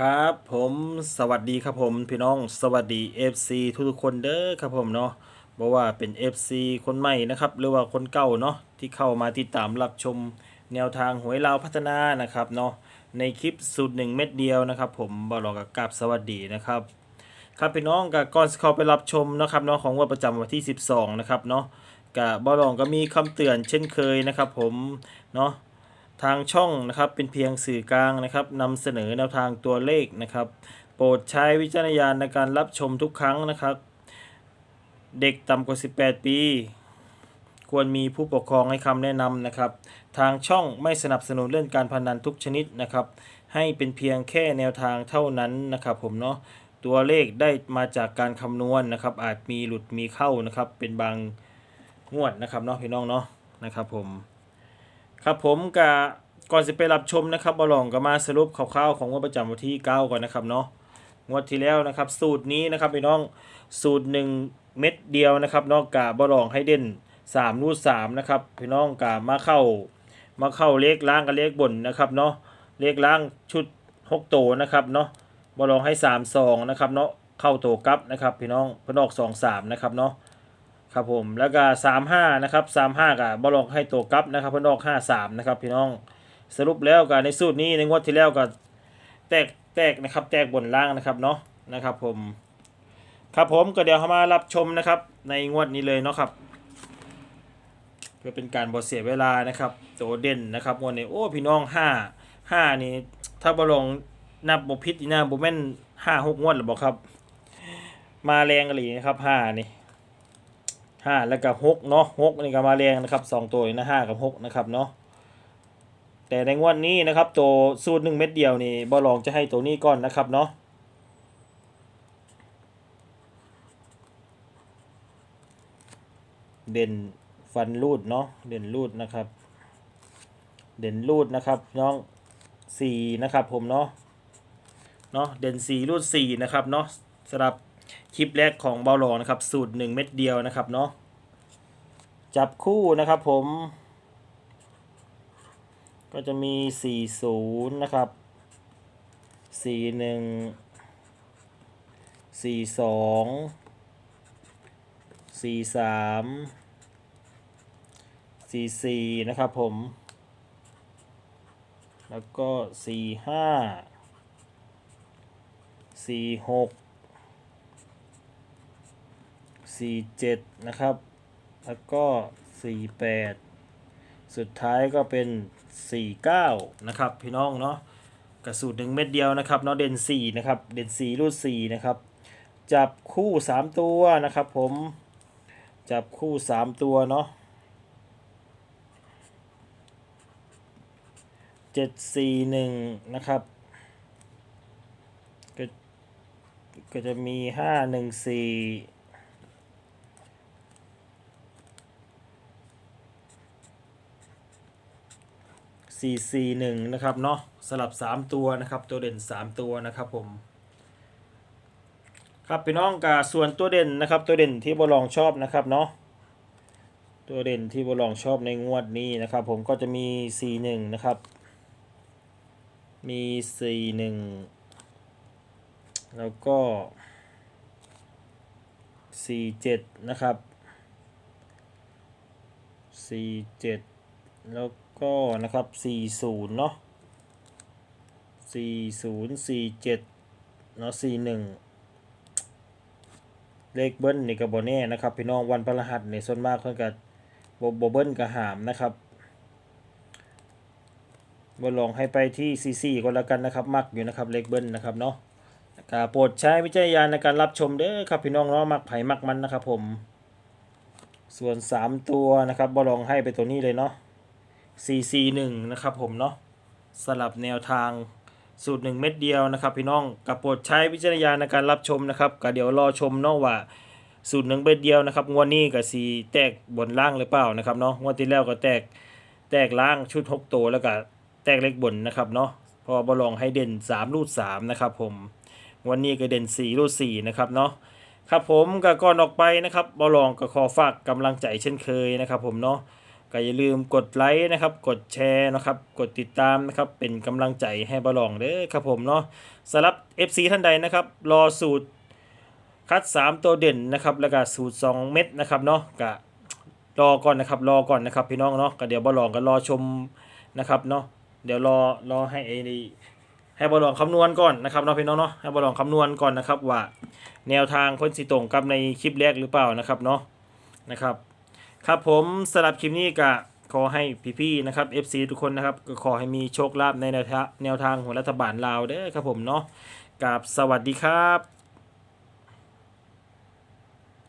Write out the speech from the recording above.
ครับผมสวัสดีครับผมพี่น้องสวัสดี FC ทุกๆคนเด้อครับผมเนาะบ่ว่าเป็น FC คนใหม่นะครับหรือว่าคนเก่าเนาะที่เข้ามาติดตามรับชมแนวทางหวยลาวพัฒนานะครับเนาะในคลิปสูตรหนึ่งเม็ดเดียวนะครับ ผมบ่รอกับกราบสวัสดีนะครับ ครับพี่น้องกับก่อนเข้าไปรับชมนะครับเนาะของวันประจำวันที่ 12นะครับเนาะกับบอลองก็มีคำเตือนเช่นเคยนะครับ ผมเนาะ ทางช่องนะครับเป็นเพียงสื่อกลางนะครับนำเสนอแนวทางตัวเลขนะครับ โปรดใช้วิจารณญาณในการรับชมทุกครั้งนะครับ เด็กต่ำกว่า 18 ปี ควรมีผู้ปกครองให้คำแนะนำนะครับ ทางช่องไม่สนับสนุนเรื่องการพนันทุกชนิดนะครับ ให้เป็นเพียงแค่แนวทางเท่านั้นนะครับผมเนาะตัวเลขได้มาจากการคำนวณนะครับ อาจมีหลุดมีเข้านะครับ เป็นบางงวดนะครับเนาะพี่น้องเนาะนะครับผม ครับผมกะก่อนจะไปรับชมนะครับบอลองก็มาสรุปคร่าวๆของงวดประจำวันที่ 9 ก่อนนะครับเนาะงวดที่แล้วนะครับ สูตรนี้นะครับพี่น้องสูตร 1 เม็ดเดียวนะครับนอกกะบอลองให้เด่น 3 รูด3นะครับพี่น้องกะมาเข้ามาเข้าเลขล่างกับเลขบนนะครับเนาะเลขล่างชุด 6 โตนะครับเนาะบอลองให้ 3 2นะครับเนาะเข้าโตกับนะครับพี่น้องพนออก2 3นะครับเนาะ ครับผมแล้วก็สามห้านะครับสามห้ากับบอลองให้ตัวกลับนะครับเพื่อนออกห้าสามนะครับพี่น้องสรุปแล้วกันในสูตรนี้ในงวดที่แล้วก็แตกแตกนะครับแตกบนล่างนะครับเนาะนะครับผมครับผมก็เดี๋ยวเข้ามารับชมนะครับในงวดนี้เลยเนาะครับ เพื่อเป็นการบอเสียเวลานะครับตัวเด่นนะครับงวดนี้โอ้พี่น้องห้าห้านี่ถ้าบอลองนับบพิษนี่นะบแม่นห้าหกงวดหรือบอกครับ มาแรงกันเลยนะครับห้านี่ ห้าแล้วก็หกเนาะหกนี่ก็มาแรงนะครับสองตัวนะห้ากับหกนะครับเนาะแต่ในงวดนี้นะครับตัวสูตรหนึ่งเม็ดเดียวนี่บอลองจะให้ตัวนี้ก่อนนะครับเนาะเด่นฟันรูดเนาะเด่นรูดนะครับ เด่นรูดนะครับน้องสี่นะครับผมเนาะเนาะเด่นสี่รูดสี่นะครับเนาะสำหรับคลิปแรกของเบาหลองนะครับ สูตร1เม็ดเดียวนะครับเนาะ จับคู่นะครับผม ก็จะมี 40 นะครับ 41 42 43 44 นะครับผม แล้วก็ 45 46สี่เจ็ดนะครับ แล้วก็สี่แปดสุดท้ายก็เป็นสี่เก้านะครับ พี่น้องเนาะกระสูตรหนึ่งเม็ดเดียวนะครับเนาะเด่นสี่นะครับ เด่นสี่รูดสี่นะครับ จับคู่สามตัวนะครับผม จับคู่สามตัวเนาะเจ็ดสี่หนึ่งนะครับ ก็ก็จะมีห้าหนึ่งสี่ สี่สี่หนึ่งนะครับเนาะสลับสามตัวนะครับตัวเด่นสามตัวนะครับผมครับพี่น้องกับส่วนตัวเด่นนะครับตัวเด่นที่บอลองชอบนะครับเนาะตัวเด่นที่บอลองชอบในงวดนี้นะครับ ผมก็จะมีสี่หนึ่งนะครับ มีสี่หนึ่งแล้วก็สี่เจ็ดนะครับสี่เจ็ดแล้ว ก็นะครับ 40 เนาะ40 47 เนาะ41 เลขเบิ้ลนี่ก็บ่แน่นะครับ พี่น้องวันพฤหัสในส่วนมากเพิ่นก็บ่บ่เบิ้ลก็หามนะครับบ่ลองให้ไปที่ 44ก็แล้วกันนะครับมักอยู่นะครับเลขเบิ้ลนะครับเนาะก็โปรดใช้วิจารณญาณในการรับชมเด้อครับพี่น้องเนาะมักไผมักมันนะครับผม ส่วน 3 ตัวนะครับบ่ลองให้ไปตัวนี้เลยเนาะ 441 นะครับผมเนาะสลับแนวทางสูตร 1 เม็ดเดียวนะครับ พี่น้องกับโปรดใช้วิจารณญาณในการรับชมนะครับก็เดี๋ยวรอชมเนาะว่าสูตร1เม็ดเดียวนะครับงวดนี้ก็สีแตกบนล่างหรือเปล่านะครับเนาะงวดที่แล้วก็แตกแตกล่างชุด 6 ตัวแล้วก็แตกเล็กบนนะครับเนาะพอบอลองให้เด่น 3 รูด3นะครับผมวันนี้ก็เด่น 4 รูด4นะครับเนาะครับผมก็ก่อนออกไปนะครับบอลองก็ขอฝากกำลังใจเช่นเคยนะครับผมเนาะ ก็อย่าลืมกดไลค์นะครับ กดแชร์นะครับ กดติดตามนะครับ เป็นกำลังใจให้บอลองเด้อครับผมเนาะสำหรับ FC ท่านใดนะครับ รอสูตรคัด 3 ตัวเด่นนะครับ แล้วก็สูตร 2 เม็ดนะครับเนาะก็รอก่อนนะครับ รอก่อนนะครับพี่น้องเนาะก็เดี๋ยวบอลองก็รอชมนะครับเนาะเดี๋ยวรอรอให้ไอ้นี่ให้บอลองคำนวณก่อนนะครับเนาะพี่น้องเนาะให้บอลองคำนวณก่อนนะครับว่า แนวทางเพ้นสิตรงกับในคลิปแรกหรือเปล่านะครับเนาะนะครับ ครับผมสำหรับคลิปนี้ก็ขอให้พี่ๆนะครับ FC ทุกคนนะครับก็ขอให้มีโชคลาภในแนวทางของรัฐบาลลาวเด้อครับผมเนาะกับสวัสดีครับ